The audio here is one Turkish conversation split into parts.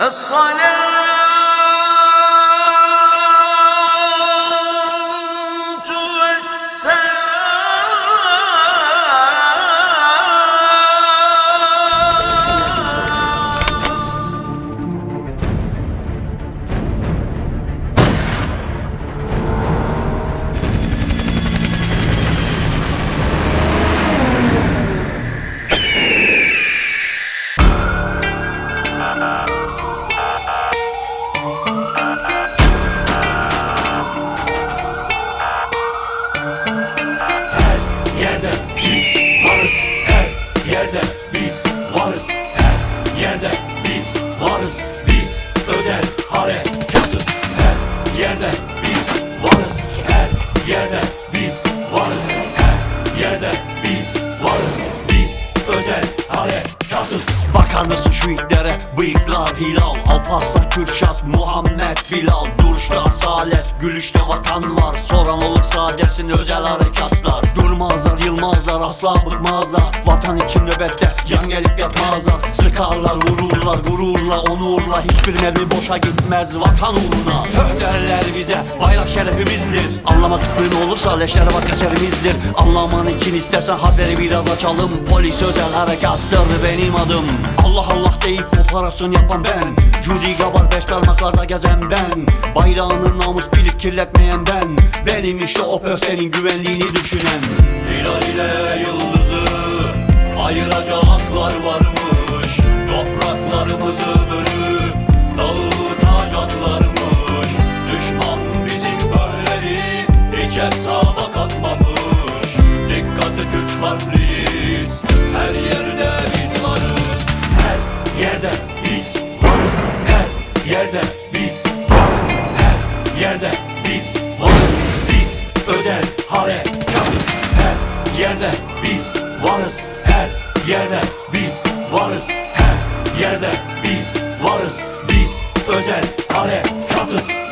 الصلاة her harekatız Bakar mısın şu itlere. Bıyıklar hilal Alparslan Kürşat Muhammed Bilal. Duruşta asalet gülüşte vatan var. Soran olursa dersin özel harekatlar. Durmazlar yılmazlar asla bıkmazlar. Vatan için nöbette yan gelip yatmazlar. Sıkarlar vururlar gururla onurla. Hiçbir mermi boşa gitmez vatan uğruna. Höh derler bize bayrak şerefimizdir. Anlamadıkların olursa leşlere bak eserimizdir. Anlaman için istersen haberi biraz açalım. Polis özel harekattır benim adım Allah Allah deyip operasyon yapan ben. Judy Gabar beş parmaklarda gezen ben. Bayrağının namus bilip kirletmeyen ben. Benim işte o senin güvenliğini düşünen. Hilal ile yıldızı ayıracaklar yerde biz varız Biz özel harekatız Her yerde biz varız Her yerde biz varız. Her yerde biz varız Biz özel harekatız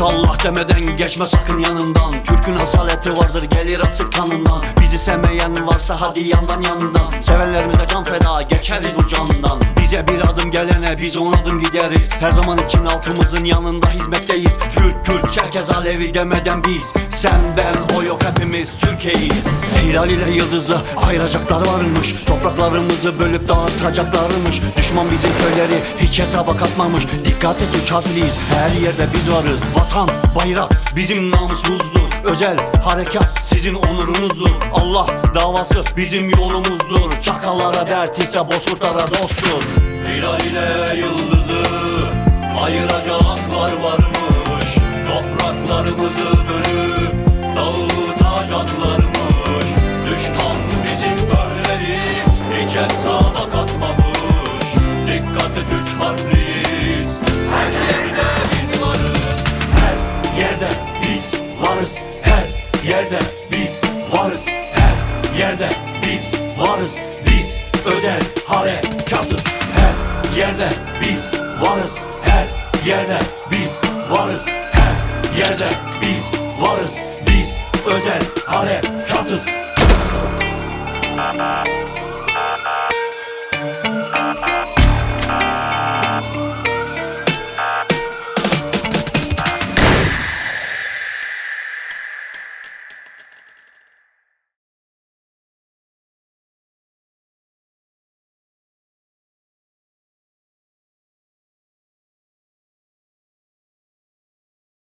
Maşallah demeden geçme sakın yanından. Türk'ün asaleti vardır gelir asıl kanından Bizi sevmeyen varsa hadi yandan yandan. Sevenlerimize can feda geçeriz bu candan Bize bir adım gelene biz on adım gideriz. Her zaman için halkımızın yanında hizmetteyiz. Türk, Kürt, Çerkez, Alevi demeden biz. Sen, ben, o yok hepimiz Türkiye'yiz. Hilal ile yıldızı ayıracaklar varmış. Topraklarımızı bölüp dağıtacaklarmış. Düşman bizim köyleri hiç hesaba katmamış. Dikkat et üç her yerde biz varız. Vatan, bayrak bizim namusumuzdur Özel harekat sizin onurunuzdur. Allah davası bizim yolumuzdur. Çakallara dert ise bozkurtlara dosttur. Hilal ile yıldızı ayıracaklar varmış. Topraklarımızı bölüp yerde biz varız Biz özel harekatız. Her yerde biz varız Her yerde biz varız. Her yerde biz varız Biz özel harekatız